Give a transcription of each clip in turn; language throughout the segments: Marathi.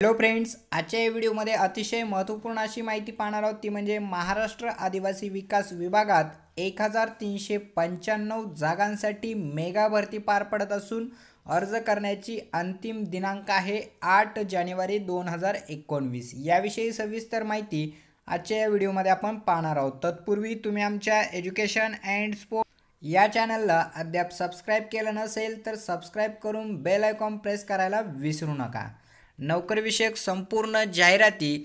हॅलो फ्रेंड्स आजच्या या व्हिडिओमध्ये अतिशय महत्त्वपूर्ण अशी माहिती पाहणार आहोत. ती म्हणजे महाराष्ट्र आदिवासी विकास विभागात एक हजार तीनशे पंच्याण्णव जागांसाठी मेगा भरती पार पडत असून अर्ज करण्याची अंतिम दिनांक आहे आठ जानेवारी दोन हजार एकोणवीस. याविषयी सविस्तर माहिती आजच्या या व्हिडिओमध्ये आपण पाहणार आहोत. तत्पूर्वी तुम्ही आमच्या एज्युकेशन अँड स्पोर्ट या चॅनलला अद्याप सबस्क्राईब केलं नसेल तर सबस्क्राईब करून बेल आयकॉन प्रेस करायला विसरू नका. नोकरीविषयक संपूर्ण जाहिराती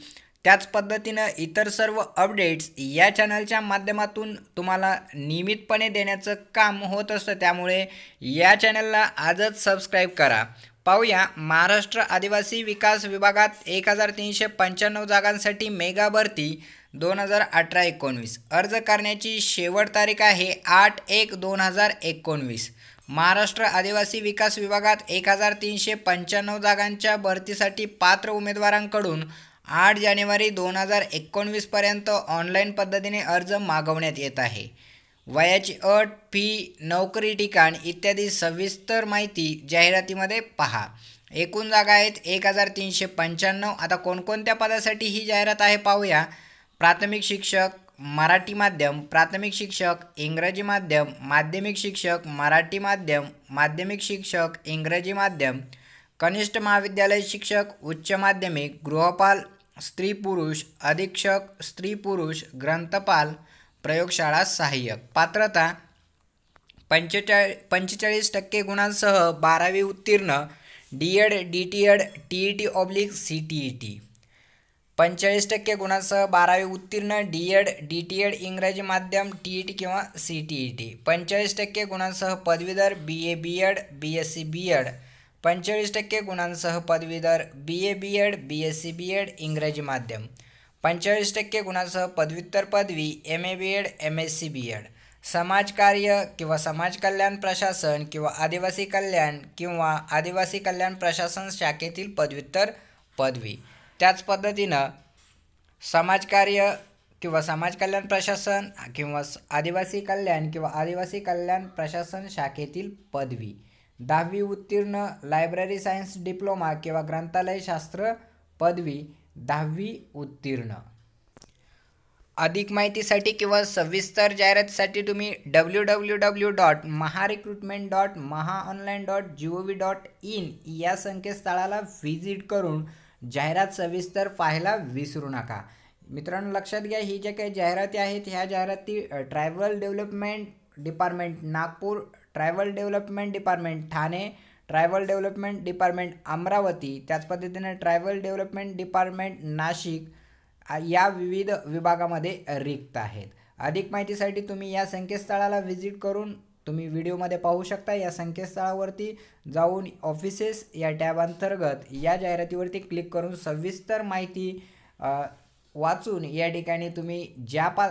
त्याच पद्धतीनं इतर सर्व अपडेट्स या चॅनलच्या माध्यमातून तुम्हाला नियमितपणे देण्याचं काम होत असतं. त्यामुळे या चॅनलला आजच सबस्क्राईब करा. पाहूया महाराष्ट्र आदिवासी विकास विभागात एक हजार तीनशे पंच्याण्णव जागांसाठी मेगा भरती दोन हजार अठरा एकोणवीस. अर्ज करण्याची शेवट तारीख आहे आठ एक दोन हजार एकोणवीस. महाराष्ट्र आदिवासी विकास विभागात एक हजार तीनशे पंच्याण्णव जागांच्या भरतीसाठी पात्र उमेदवारांकडून आठ जानेवारी दोन हजार एकोणवीसपर्यंत ऑनलाईन पद्धतीने अर्ज मागवण्यात येत आहे. वयाची अट फी नोकरी ठिकाण इत्यादी सविस्तर माहिती जाहिरातीमध्ये पहा. एकूण जागा आहेत एक हजार तीनशे पंच्याण्णव. आता कोणकोणत्या पदासाठी ही जाहिरात आहे पाहूया. प्राथमिक शिक्षक मराठी माध्यम प्राथमिक शिक्षक इंग्रजी माध्यम माध्यमिक शिक्षक मराठी माध्यम माध्यमिक शिक्षक इंग्रजी माध्यम कनिष्ठ महाविद्यालय शिक्षक उच्च माध्यमिक गृहपाल स्त्री पुरुष अधीक्षक स्त्री पुरुष ग्रंथपाल प्रयोगशाळा सहाय्यक. पात्रता पंचेचाळी पंचेचाळीस टक्के गुणांसह बारावी उत्तीर्ण D Ed D T Ed T E T oblique C T E T. पंचेचाळीस टक्के गुणांसह बारावी उत्तीर्ण D Ed D T Ed इंग्रजी माध्यम टी ई टी किंवा सी टी ई टी. पंचेचाळीस टक्के गुणांसह पदवीधर B A B Ed B S C B Ed. पंचेचाळीस टक्के गुणांसह पदवीधर B A B Ed B S C B Ed इंग्रजी माध्यम. पंचेचाळीस टक्के गुणांसह पदव्युत्तर पदवी M A B Ed M S C B Ed. समाजकार्य किंवा समाज कल्याण प्रशासन किंवा आदिवासी कल्याण किंवा आदिवासी कल्याण प्रशासन शाखेतील पदव्युत्तर पदवी. त्याच पद्धतीनं समाजकार्य किंवा समाज कल्याण प्रशासन किंवा आदिवासी कल्याण किंवा आदिवासी कल्याण प्रशासन शाखेतील पदवी. दहावी उत्तीर्ण लायब्ररी सायन्स डिप्लोमा किंवा ग्रंथालयशास्त्र पदवी. दहावी उत्तीर्ण. अधिक माहितीसाठी किंवा सविस्तर जाहिरातीसाठी तुम्ही W W W dot Maharecruitment dot Maha online dot G O V dot in या संकेतस्थळाला व्हिजिट करून जाहिरात सविस्तर पाहायला विसरू नका. मित्रांनो लक्षात घ्या ही ज्या काही जाहिराती आहेत ह्या जाहिराती travel development department Nagpur travel development department Thane tribal development department Amravati त्याच पद्धतीने ट्रायबल डेव्हलपमेंट डिपार्टमेंट नाशिक या विविध विभागामध्ये रिक्त आहेत. अधिक माहितीसाठी तुम्ही या संकेतस्थळाला व्हिजिट करून तुम्ही व्हिडिओमध्ये पाहू शकता या संकेतस्थळावरती जाऊन ऑफिसेस या टॅब अंतर्गत या जाहिरातीवरती क्लिक करून सविस्तर माहिती वाचून या ठिकाणी तुम्ही ज्या पा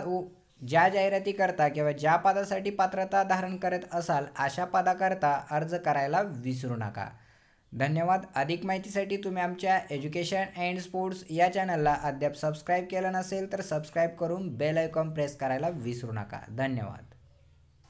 ज्या जाहिराती करता किंवा ज्या पदासाठी पात्रता धारण करत असाल अशा पदाकरता अर्ज करायला विसरू नका. धन्यवाद. अधिक माहितीसाठी तुम्ही आमच्या एज्युकेशन अँड स्पोर्ट्स या चॅनलला अद्याप सबस्क्राईब केलं नसेल तर सबस्क्राईब करून बेल आयकॉन प्रेस करायला विसरू नका. धन्यवाद.